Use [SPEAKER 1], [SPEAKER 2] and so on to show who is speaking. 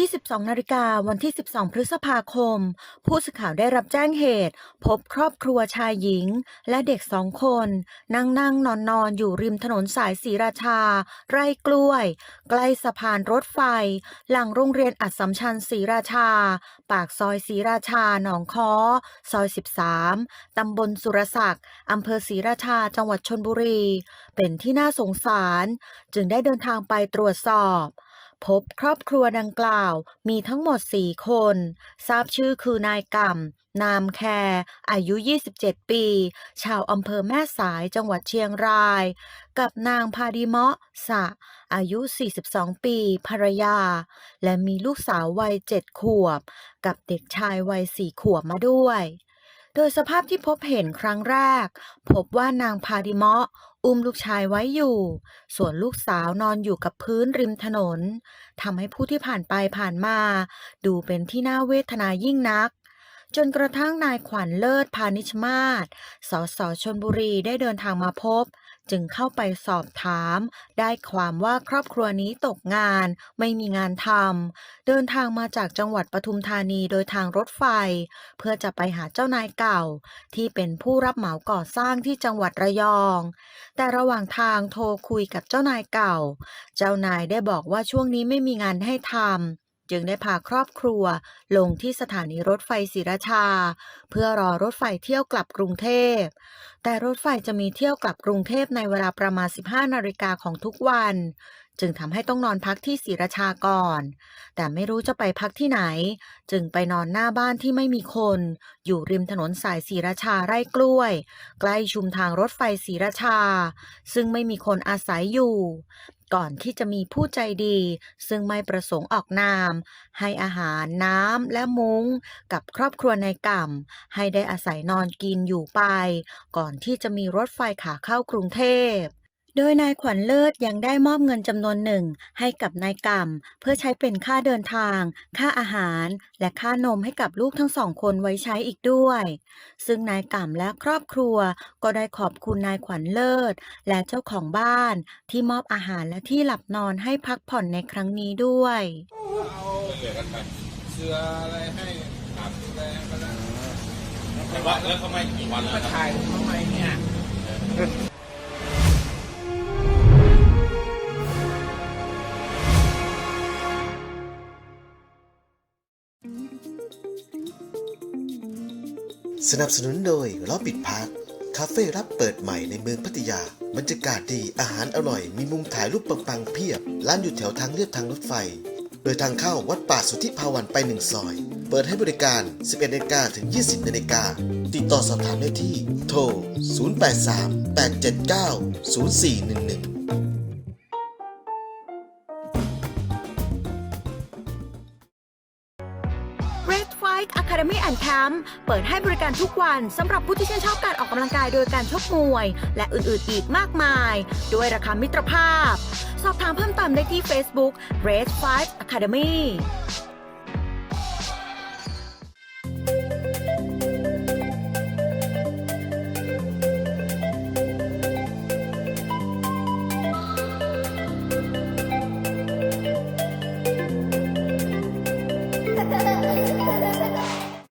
[SPEAKER 1] 22 นาฬิกาวันที่ 12 พฤษภาคม ผู้สื่อข่าวได้รับแจ้งเหตุ พบครอบครัวชายหญิง และเด็กสองคน นั่งนั่งนอนนอนอยู่ริมถนนสายศรีราชา ไร่กล้วย ใกล้สะพานรถไฟ หลังโรงเรียนอัดสมชัญศรีราชา ปากซอยศรีราชา หนองค้อ ซอย 13 ตำบลสุรศักดิ์อำเภอศรีราชา จังหวัดชนบุรี เป็นที่น่าสงสาร จึงได้เดินทางไปตรวจสอบ พบครอบครัวดังกล่าวมีทั้งหมด 4 คน ทราบชื่อคือนายก่ำนามแคร์อายุ 27 ปี ชาวอำเภอแม่สายจังหวัดเชียงราย กับนางพาดิเมาะสะ อายุ 42 ปี ภรรยา และมีลูกสาววัย 7 ขวบ กับเด็กชายวัย 4 ขวบมาด้วย โดยสภาพที่พบเห็นครั้งแรก พบว่านางพาดิเมาะอุ้มลูกชายไว้อยู่ ส่วนลูกสาวนอนอยู่กับพื้นริมถนนทำให้ผู้ที่ผ่านไปผ่านมา ดูเป็นที่น่าเวทนายิ่งนัก จนกระทั่งนายขวัญเลิศพานิชมาศสสชนบุรีได้เดินทางมาพบ จึงเข้าไปสอบถาม ได้ความว่าครอบครัวนี้ตกงาน ไม่มีงานทำเดินทางมาจากจังหวัดปทุมธานีโดยทางรถไฟ เพื่อจะไปหาเจ้านายเก่า ที่เป็นผู้รับเหมาก่อสร้างที่จังหวัดระยอง แต่ระหว่างทางโทรคุยกับเจ้านายเก่า เจ้านายได้บอกว่าช่วงนี้ไม่มีงานให้ทำ จึงได้พาครอบครัว ลงที่สถานีรถไฟศรีราชา เพื่อรอรถไฟเที่ยวกลับกรุงเทพ แต่รถไฟจะมีเที่ยวกลับกรุงเทพในเวลาประมาณ 15 นาฬิกาของทุกวัน จึงทำให้ต้องนอนพักที่ศรีราชาก่อน แต่ไม่รู้จะไปพักที่ไหน จึงไปนอนหน้าบ้านที่ไม่มีคน อยู่ริมถนนสายศรีราชาไร่กล้วย ใกล้ชุมทางรถไฟศรีราชา ซึ่งไม่มีคนอาศัยอยู่ ก่อนที่จะมีผู้ใจดี ซึ่งไม่ประสงค์ออกนาม ให้อาหารน้ำและมุ้ง กับครอบครัวในก่ำให้ได้อาศัยนอนกินอยู่ไป ก่อนที่จะมีรถไฟขาเข้ากรุงเทพ โดยนายขวัญเลิศยังได้มอบเงินจำนวนหนึ่งให้กับนายก่ำเพื่อใช้เป็นค่าเดินทาง ค่าอาหาร และค่านมให้กับลูกทั้งสองคนไว้ใช้อีกด้วย ซึ่งนายก่ำและครอบครัวก็ได้ขอบคุณนายขวัญเลิศ และเจ้าของบ้าน ที่มอบอาหารและที่หลับนอนให้พักผ่อนในครั้งนี้ด้วย
[SPEAKER 2] เหลือกันไปเสื้ออะไรให้อาบแดงกันนะ
[SPEAKER 3] แต่ว่าแล้วเขามากี่วันแล้ว
[SPEAKER 2] มา
[SPEAKER 3] ครับ
[SPEAKER 2] ถ่ายทำไมเนี่ย
[SPEAKER 4] สนับสนุนโดยล้อปิดพัก คาเฟ่รับเปิดใหม่ในเมืองพัทยา บรรยากาศดีอาหารอร่อย มีมุมถ่ายรูปปังๆเพียบ ร้านอยู่แถวทางเลียบทางรถไฟ โดยทางเข้าวัดป่าสุทธิภาวันไปหนึ่งซอย เปิดให้บริการ 11นาฬิกาถึง 20นาฬิกาติดต่อสอบถามได้ที่ โทร 083 879 0411
[SPEAKER 1] Bike Academy and Camp เปิดให้บริการทุกวันสำหรับผู้ที่ชื่นชอบการออกกำลังกายโดยการชกมวย และอื่นๆอีกมากมาย ด้วยราคามิตรภาพ สอบถามเพิ่มเติมได้ที่ Facebook Red Fight Academy